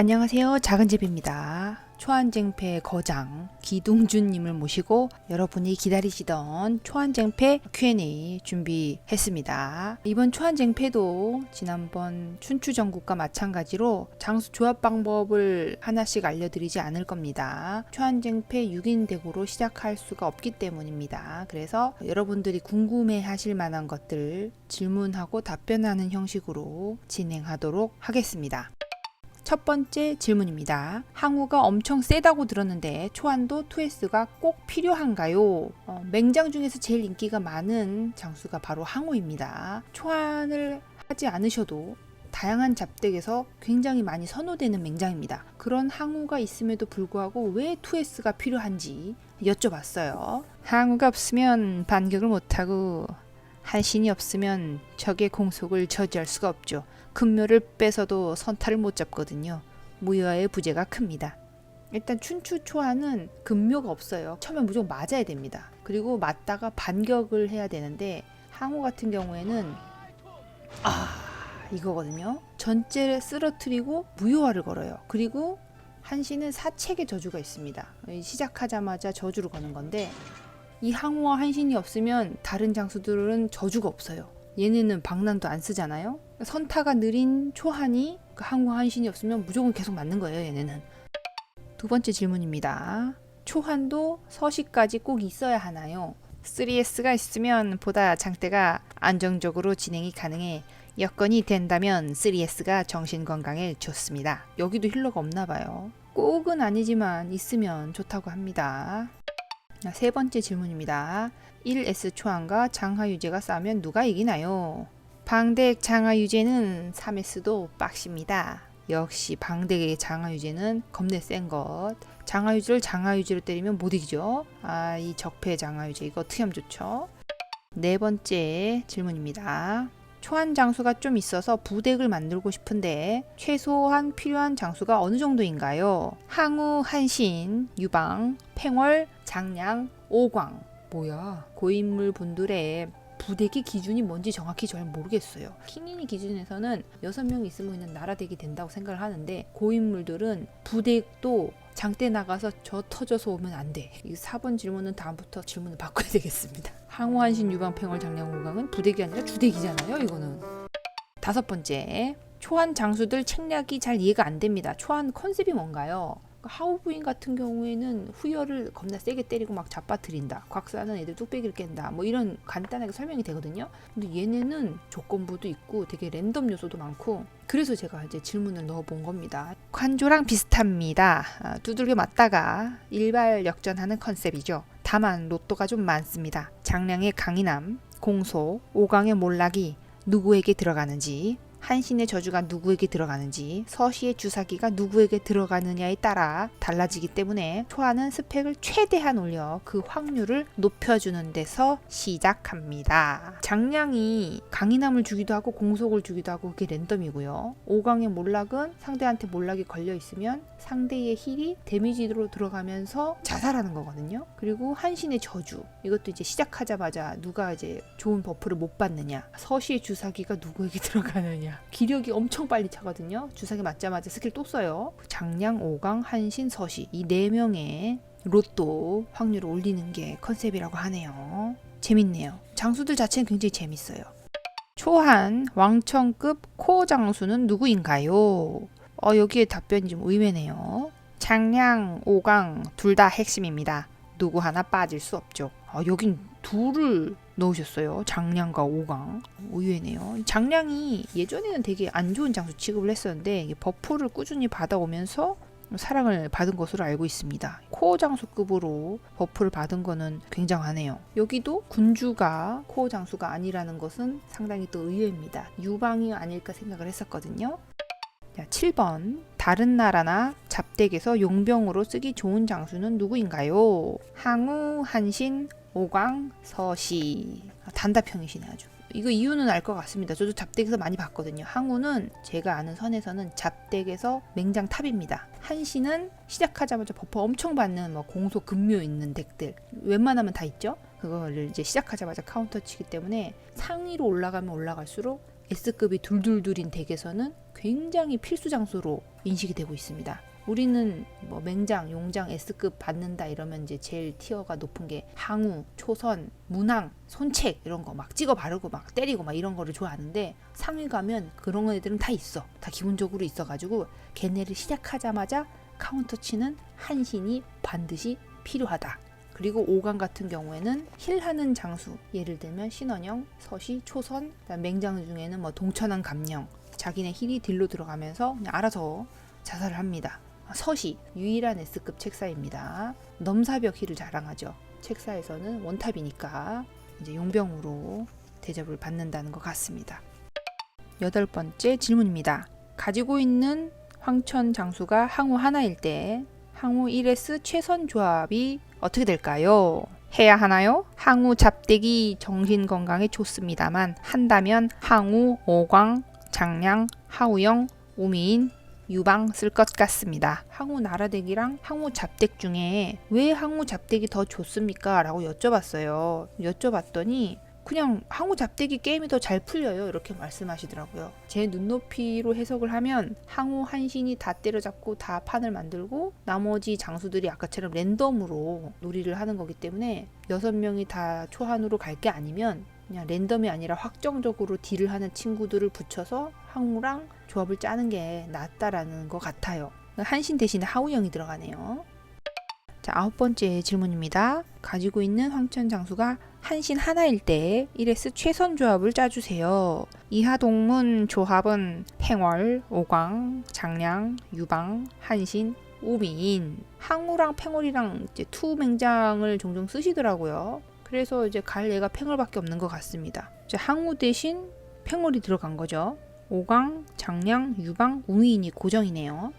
안녕하세요. 작은 집입니다. 초안쟁패 거장 기동준님을 모시고 여러분이 기다리시던 초안쟁패 Q&A 준비했습니다. 이번 초안쟁패도 지난번 춘추전국과 마찬가지로 장수 조합 방법을 하나씩 알려드리지 않을 겁니다. 초안쟁패 6인 대구로 시작할 수가 없기 때문입니다. 그래서 여러분들이 궁금해 하실 만한 것들 질문하고 답변하는 형식으로 진행하도록 하겠습니다. 첫 번째 질문입니다. 항우가 엄청 세다고 들었는데 초안도 2S가 꼭 필요한가요? 어, 맹장 중에서 제일 인기가 많은 장수가 바로 항우입니다. 초안을 하지 않으셔도 다양한 잡덱에서 굉장히 많이 선호되는 맹장입니다. 그런 항우가 있음에도 불구하고 왜 2S가 필요한지 여쭤봤어요. 항우가 없으면 반격을 못하고 한신이 없으면 적의 공속을 저지할 수가 없죠. 금묘를 빼서도 선타를 못 잡거든요. 무효화의 부재가 큽니다. 일단 춘추 초안은 금묘가 없어요. 처음에 무조건 맞아야 됩니다. 그리고 맞다가 반격을 해야 되는데 항우 같은 경우에는 아 이거거든요. 전체를 쓰러뜨리고 무효화를 걸어요. 그리고 한신은 사책의 저주가 있습니다. 시작하자마자 저주를 거는 건데 이 항우와 한신이 없으면 다른 장수들은 저주가 없어요. 얘네는 방난도 안 쓰잖아요. 선타가 느린 초한이 그 항우와 한신이 없으면 무조건 계속 맞는 거예요. 얘네는. 두 번째 질문입니다. 초한도 서시까지 꼭 있어야 하나요? 3S가 있으면 보다 장대가 안정적으로 진행이 가능해 여건이 된다면 3S가 정신 건강에 좋습니다. 여기도 힐러가 없나 봐요. 꼭은 아니지만 있으면 좋다고 합니다. 자, 세 번째 질문입니다. 1S 초안과 장하 유제가 싸우면 누가 이기나요? 방덱 장하 유제는 3S도 빡십니다. 역시 방덱의 장하유제는 겁내 센 것. 장하유제를 장하유제로 때리면 못 이기죠. 아, 이 적폐 장하유제 이거 하면 좋죠? 네 번째 질문입니다. 초안 장수가 좀 있어서 부덱을 만들고 싶은데 최소한 필요한 장수가 어느 정도인가요? 항우, 한신, 유방, 팽월, 장량, 오광. 뭐야? 고인물 분들의 부덱이 기준이 뭔지 정확히 잘 모르겠어요. 킹인이 기준에서는 6명 있으면 그냥 나라덱이 된다고 생각을 하는데 고인물들은 부덱도 장대 나가서 저 터져서 오면 안 돼. 이 4번 질문은 다음부터 질문을 바꿔야 되겠습니다. 항우한신 유방팽월 장량호강은 부덱이 아니라 주덱이잖아요. 이거는. 다섯 번째. 초안 장수들 책략이 잘 이해가 안 됩니다. 초안 컨셉이 뭔가요? 하우 부인 같은 경우에는 후열을 겁나 세게 때리고 막 잡아뜨린다. 곽사는 애들 뚝배기를 깬다. 뭐 이런 간단하게 설명이 되거든요. 근데 얘네는 조건부도 있고 되게 랜덤 요소도 많고 그래서 제가 이제 질문을 넣어본 겁니다. 관조랑 비슷합니다. 아, 두들겨 맞다가 일발 역전하는 컨셉이죠. 다만 로또가 좀 많습니다. 장량의 강인함, 공소, 오강의 몰락이 누구에게 들어가는지 한신의 저주가 누구에게 들어가는지 서시의 주사기가 누구에게 들어가느냐에 따라 달라지기 때문에 초안은 스펙을 최대한 올려 그 확률을 높여주는 데서 시작합니다. 장량이 강인함을 주기도 하고 공속을 주기도 하고 그게 랜덤이고요. 5강의 몰락은 상대한테 몰락이 걸려 있으면 상대의 힐이 데미지로 들어가면서 자살하는 거거든요. 그리고 한신의 저주 이것도 이제 시작하자마자 누가 이제 좋은 버프를 못 받느냐 서시의 주사기가 누구에게 들어가느냐 기력이 엄청 빨리 차거든요. 주사기 맞자마자 스킬 또 써요. 장량, 오강, 한신, 서시 이 네 명의 로또 확률을 올리는 게 컨셉이라고 하네요. 재밌네요. 장수들 자체는 굉장히 재밌어요. 초한 왕천급 코 장수는 누구인가요? 어, 여기에 답변이 좀 의외네요. 장량, 오강 둘 다 핵심입니다. 누구 하나 빠질 수 없죠. 어, 여긴 둘을 넣으셨어요. 장량과 오강. 의외네요. 장량이 예전에는 되게 안 좋은 장수 취급을 했었는데 버프를 꾸준히 받아오면서 사랑을 받은 것으로 알고 있습니다. 코어 장수급으로 버프를 받은 거는 굉장하네요. 여기도 군주가 코어 장수가 아니라는 것은 상당히 또 의외입니다. 유방이 아닐까 생각을 했었거든요. 자, 7번. 다른 나라나 잡덱에서 용병으로 쓰기 좋은 장수는 누구인가요? 항우, 한신, 오광, 서시. 아, 단답형이시네 아주. 이거 이유는 알 것 같습니다. 저도 잡덱에서 많이 봤거든요. 항우는 제가 아는 선에서는 잡덱에서 맹장 탑입니다. 한신은 시작하자마자 버퍼 엄청 받는 뭐 공소 금묘 있는 덱들 웬만하면 다 있죠. 그거를 이제 시작하자마자 카운터 치기 때문에 상위로 올라가면 올라갈수록 S급이 둘둘둘인 덱에서는 굉장히 필수 장소로 인식이 되고 있습니다. 우리는 뭐 맹장, 용장, S급 받는다 이러면 이제 제일 티어가 높은 게 항우, 초선, 문항, 손책 이런 거 막 찍어 바르고 막 때리고 막 이런 거를 좋아하는데 상위 가면 그런 애들은 다 있어. 다 기본적으로 있어가지고 걔네를 시작하자마자 카운터 치는 한신이 반드시 필요하다. 그리고 5강 같은 경우에는 힐하는 장수 예를 들면 신원영, 서시, 초선, 그다음 맹장 중에는 뭐 동천한 감령 자기네 힐이 딜로 들어가면서 그냥 알아서 자살을 합니다. 서시 유일한 S급 책사입니다. 넘사벽 힐을 자랑하죠. 책사에서는 원탑이니까 이제 용병으로 대접을 받는다는 것 같습니다. 여덟 번째 질문입니다. 가지고 있는 황천 장수가 항우 하나일 때 항우 1S 최선 조합이 어떻게 될까요? 해야 하나요? 항우 잡대기 정신 건강에 좋습니다만 한다면 항우, 오광, 장량, 하우영, 우미인, 유방 쓸 것 같습니다. 항우 나라대기랑 항우 잡덱 중에 왜 항우 잡덱이 더 좋습니까? 라고 여쭤봤어요. 여쭤봤더니 그냥 항우 잡대기 게임이 더 잘 풀려요. 이렇게 말씀하시더라고요. 제 눈높이로 해석을 하면 항우 한신이 다 때려잡고 다 판을 만들고 나머지 장수들이 아까처럼 랜덤으로 놀이를 하는 거기 때문에 여섯 명이 다 초한으로 갈 게 아니면 그냥 랜덤이 아니라 확정적으로 딜을 하는 친구들을 붙여서 항우랑 조합을 짜는 게 낫다라는 것 같아요. 한신 대신에 하우영이 들어가네요. 자, 아홉 번째 질문입니다. 가지고 있는 황천 장수가 한신 하나일 때 1S 최선 조합을 짜주세요. 이하 동문 조합은 팽월, 오광, 장량, 유방, 한신, 우민, 항우랑 팽월이랑 이제 투 맹장을 종종 쓰시더라고요. 그래서 이제 갈 얘가 팽월밖에 없는 것 같습니다. 이제 항우 대신 팽월이 들어간 거죠. 오강, 장량, 유방, 우미인이 고정이네요.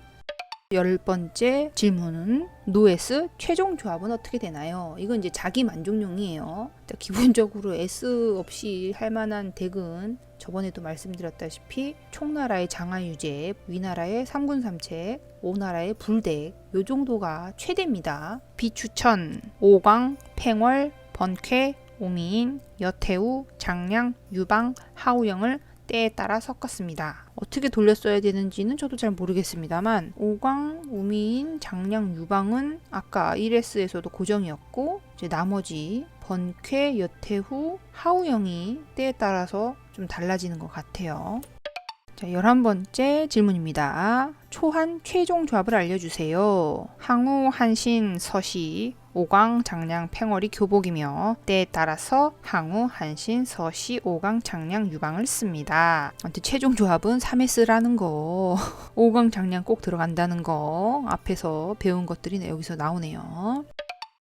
열 번째 질문은 노에스 최종 조합은 어떻게 되나요? 이건 이제 자기 만족용이에요. 기본적으로 S 없이 할 만한 덱은 저번에도 말씀드렸다시피 총나라의 장하유제, 위나라의 삼군삼책, 오나라의 불덱 요 정도가 최대입니다. 비추천, 오광, 팽월, 번쾌, 오미인, 여태우, 장량, 유방, 하우영을 때에 따라 섞었습니다. 어떻게 돌렸어야 되는지는 저도 잘 모르겠습니다만 오광, 우미인, 장량, 유방은 아까 1S에서도 고정이었고 이제 나머지 번쾌, 여태후, 하우영이 때에 따라서 좀 달라지는 것 같아요. 자, 11번째 질문입니다. 초한 최종 조합을 알려주세요. 항우, 한신, 서시, 오광, 장량, 팽월이 교복이며 때에 따라서 항우, 한신, 서시, 오광, 장량, 유방을 씁니다. 아무튼 최종 조합은 3S라는 거, 오광, 장량 꼭 들어간다는 거 앞에서 배운 것들이 여기서 나오네요.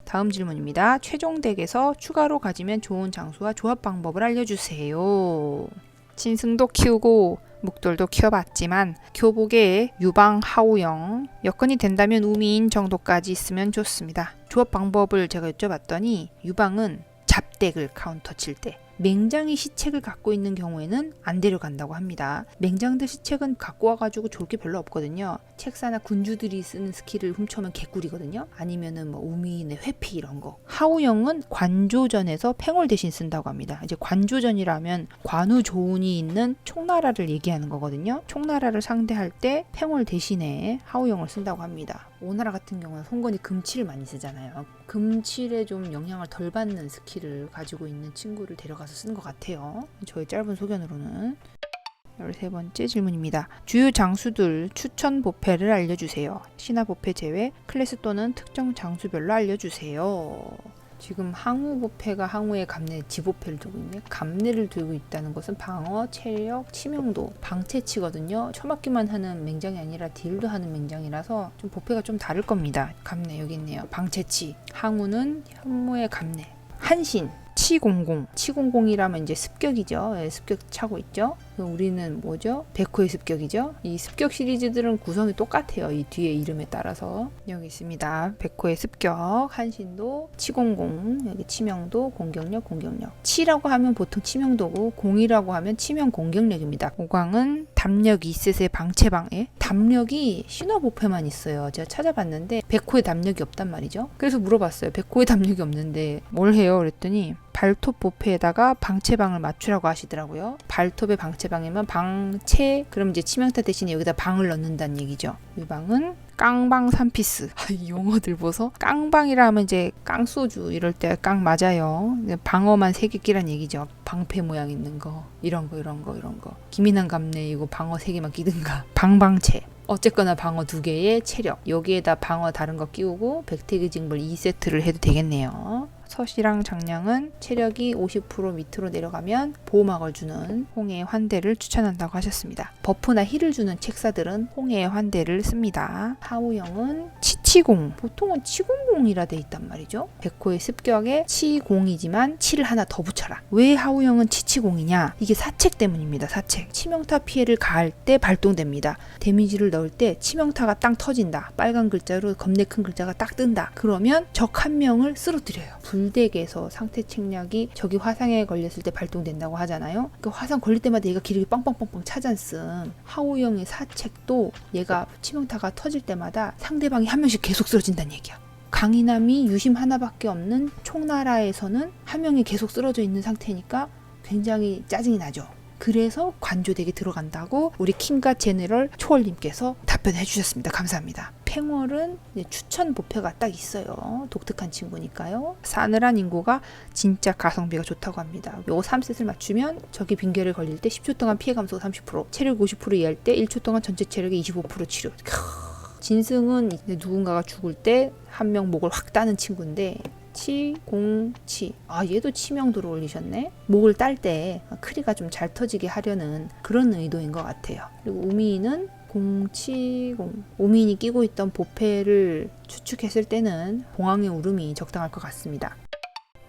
다음 질문입니다. 최종 덱에서 추가로 가지면 좋은 장수와 조합 방법을 알려주세요. 진승도 키우고 묵돌도 키워봤지만 교복에 유방 하우영 여건이 된다면 우미인 정도까지 있으면 좋습니다. 조합 방법을 제가 여쭤봤더니 유방은 잡 덱을 카운터 칠 때 맹장이 시책을 갖고 있는 경우에는 안 데려간다고 합니다. 맹장들 시책은 갖고 와가지고 좋을 게 별로 없거든요. 책사나 군주들이 쓰는 스킬을 훔쳐면 개꿀이거든요. 아니면은 뭐 우미인의 회피 이런 거. 하우영은 관조전에서 팽월 대신 쓴다고 합니다. 이제 관조전이라면 관우 조운이 있는 총나라를 얘기하는 거거든요. 총나라를 상대할 때 팽월 대신에 하우영을 쓴다고 합니다. 오나라 같은 경우는 송건이 금치를 많이 쓰잖아요. 금칠에 좀 영향을 덜 받는 스킬을 가지고 있는 친구를 데려가서 쓰는 것 같아요. 저의 짧은 소견으로는. 13번째 질문입니다. 주요 장수들 추천 보패를 알려주세요. 신화 보패 제외 클래스 또는 특정 장수별로 알려주세요. 지금 항우 보패가 항우의 감내 지보패를 두고 있네. 감내를 들고 있다는 것은 방어, 체력, 치명도, 방체치거든요. 처맞기만 하는 맹장이 아니라 딜도 하는 맹장이라서 좀 보패가 좀 다를 겁니다. 감내 여기 있네요. 방체치. 항우는 현무의 감내. 한신. 치공공. 치공공이라면 이제 습격이죠. 예, 습격 차고 있죠. 우리는 뭐죠? 백호의 습격이죠. 이 습격 시리즈들은 구성이 똑같아요. 이 뒤에 이름에 따라서 여기 있습니다. 백호의 습격, 한신도, 치공공, 여기 치명도, 공격력, 공격력. 치라고 하면 보통 치명도고 공이라고 하면 치명 공격력입니다. 오광은 담력이 있으세 방체방에 담력이 신화보패만 있어요. 제가 찾아봤는데 백호의 담력이 없단 말이죠. 그래서 물어봤어요. 백호의 담력이 없는데 뭘 해요? 그랬더니 발톱 보패에다가 방채방을 맞추라고 하시더라고요. 발톱에 방채방이면 방채 그럼 이제 치명타 대신에 여기다 방을 넣는다는 얘기죠. 이 방은 깡방 3피스. 아, 이 용어들 보소. 깡방이라 하면 이제 깡소주 이럴 때 깡 맞아요. 방어만 세개 끼란 얘기죠. 방패 모양 있는 거. 이런 거 이런 거 이런 거. 기민한 감내 이거 방어 세 개만 끼든가. 방방채. 어쨌거나 방어 두 개의 체력. 여기에다 방어 다른 거 끼우고 백태기 징벌 2세트를 해도 되겠네요. 서시랑 장량은 체력이 50% 밑으로 내려가면 보호막을 주는 홍해의 환대를 추천한다고 하셨습니다. 버프나 힐을 주는 책사들은 홍해의 환대를 씁니다. 하우영은 치치공, 보통은 치공공이라 돼 있단 말이죠. 백호의 습격에 치공이지만 치를 하나 더 붙여라. 왜 하우영은 치치공이냐? 이게 사책 때문입니다. 사책. 치명타 피해를 가할 때 발동됩니다. 데미지를 넣을 때 치명타가 땅 터진다. 빨간 글자로 겁내 큰 글자가 딱 뜬다. 그러면 적 한 명을 쓰러뜨려요. 불 덱에서 상태 책략이 적이 화상에 걸렸을 때 발동된다고 하잖아요. 그 화상 걸릴 때마다 얘가 기력이 빵빵빵빵 차잖음. 하우영의 사책도 얘가 치명타가 터질 때마다 상대방이 한 명씩 계속 쓰러진다는 얘기야. 강인함이 유심 하나밖에 없는 총나라에서는 한 명이 계속 쓰러져 있는 상태니까 굉장히 짜증이 나죠. 그래서 관조덱에 들어간다고 우리 킹과 제네럴 초월님께서 답변해 주셨습니다. 감사합니다. 이제 추천 보표가 딱 있어요. 독특한 친구니까요. 싸늘한 인고가 진짜 가성비가 좋다고 합니다. 요 3셋을 맞추면 적이 빙결에 걸릴 때 10초 동안 피해 감소 30%, 체력 50% 이하일 때 1초 동안 전체 체력의 25% 치료. 크. 진승은 누군가가 죽을 때 한 명 목을 확 따는 친구인데 치, 공, 치. 아, 얘도 치명도로 올리셨네? 목을 딸 때 크리가 좀 잘 터지게 하려는 그런 의도인 것 같아요. 그리고 우미는 공치공. 우민이 끼고 있던 보패를 추측했을 때는 봉황의 울음이 적당할 것 같습니다.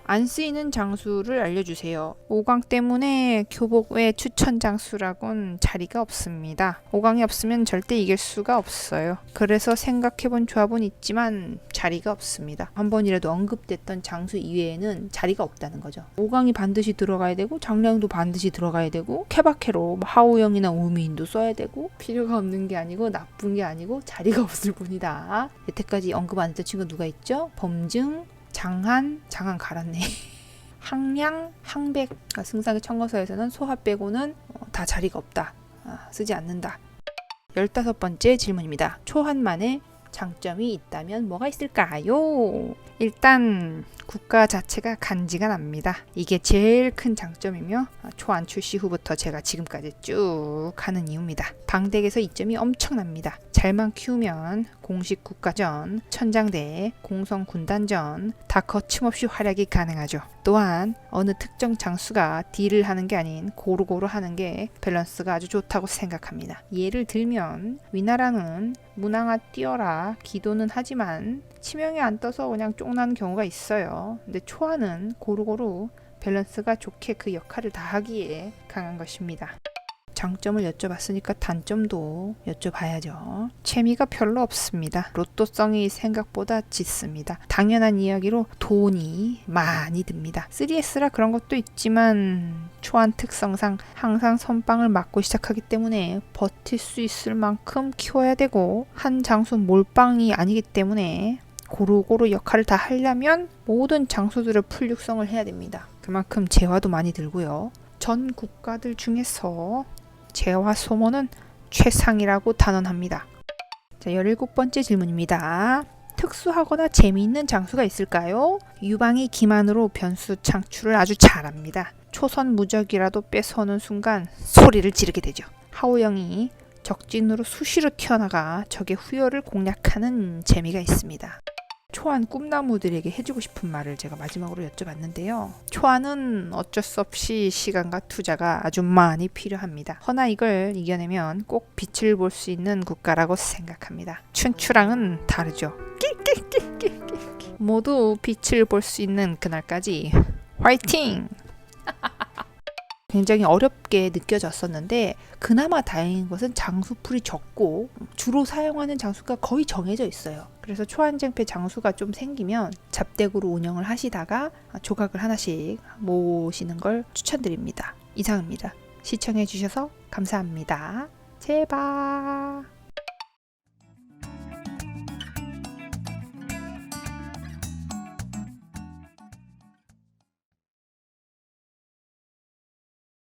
안 쓰이는 장수를 알려주세요. 5강 때문에 교복 외 추천 장수라곤 자리가 없습니다. 5강이 없으면 절대 이길 수가 없어요. 그래서 생각해본 조합은 있지만 자리가 없습니다. 한 번이라도 언급됐던 장수 이외에는 자리가 없다는 거죠. 5강이 반드시 들어가야 되고 장량도 반드시 들어가야 되고 케바케로 뭐 하우영이나 우미인도 써야 되고 필요가 없는 게 아니고 나쁜 게 아니고 자리가 없을 뿐이다. 여태까지 언급 안 했던 친구 누가 있죠? 범증, 장한, 장한 갈았네. 항량, 항백, 그러니까 승상의 청거서에서는 소합 빼고는 어, 다 자리가 없다. 아, 쓰지 않는다. 열다섯 번째 질문입니다. 초한만의 장점이 있다면 뭐가 있을까요? 일단 국가 자체가 간지가 납니다. 이게 제일 큰 장점이며 초안 출시 후부터 제가 지금까지 쭉 하는 이유입니다. 방덱에서 이점이 엄청납니다. 잘만 키우면 공식 국가전, 천장대, 공성 군단전 다 거침없이 활약이 가능하죠. 또한 어느 특정 장수가 딜을 하는 게 아닌 고루고루 하는 게 밸런스가 아주 좋다고 생각합니다. 예를 들면 위나라는 문항아 뛰어라 기도는 하지만 치명이 안 떠서 그냥 쫑난 경우가 있어요. 근데 초아는 고루고루 밸런스가 좋게 그 역할을 다 하기에 강한 것입니다. 장점을 여쭤봤으니까 단점도 여쭤봐야죠. 재미가 별로 없습니다. 로또성이 생각보다 짙습니다. 당연한 이야기로 돈이 많이 듭니다. 3S라 그런 것도 있지만 초안 특성상 항상 선빵을 맞고 시작하기 때문에 버틸 수 있을 만큼 키워야 되고 한 장수 몰빵이 아니기 때문에 고루고루 역할을 다 하려면 모든 장수들의 풀육성을 해야 됩니다. 그만큼 재화도 많이 들고요. 전 국가들 중에서 재화 소모는 최상이라고 단언합니다. 자, 17번째 질문입니다. 특수하거나 재미있는 장수가 있을까요? 유방이 기만으로 변수 창출을 아주 잘합니다. 초선 무적이라도 뺏어오는 순간 소리를 지르게 되죠. 하오영이 적진으로 수시로 튀어나가 적의 후열을 공략하는 재미가 있습니다. 초안 꿈나무들에게 해주고 싶은 말을 제가 마지막으로 여쭤봤는데요. 초안은 어쩔 수 없이 시간과 투자가 아주 많이 필요합니다. 허나 이걸 이겨내면 꼭 빛을 볼 수 있는 국가라고 생각합니다. 춘추랑은 다르죠. 모두 빛을 볼 수 있는 그날까지 화이팅! 굉장히 어렵게 느껴졌었는데 그나마 다행인 것은 장수풀이 적고 주로 사용하는 장수가 거의 정해져 있어요. 그래서 초안쟁패 장수가 좀 생기면 잡덱으로 운영을 하시다가 조각을 하나씩 모으시는 걸 추천드립니다. 이상입니다. 시청해 주셔서 감사합니다. 제발.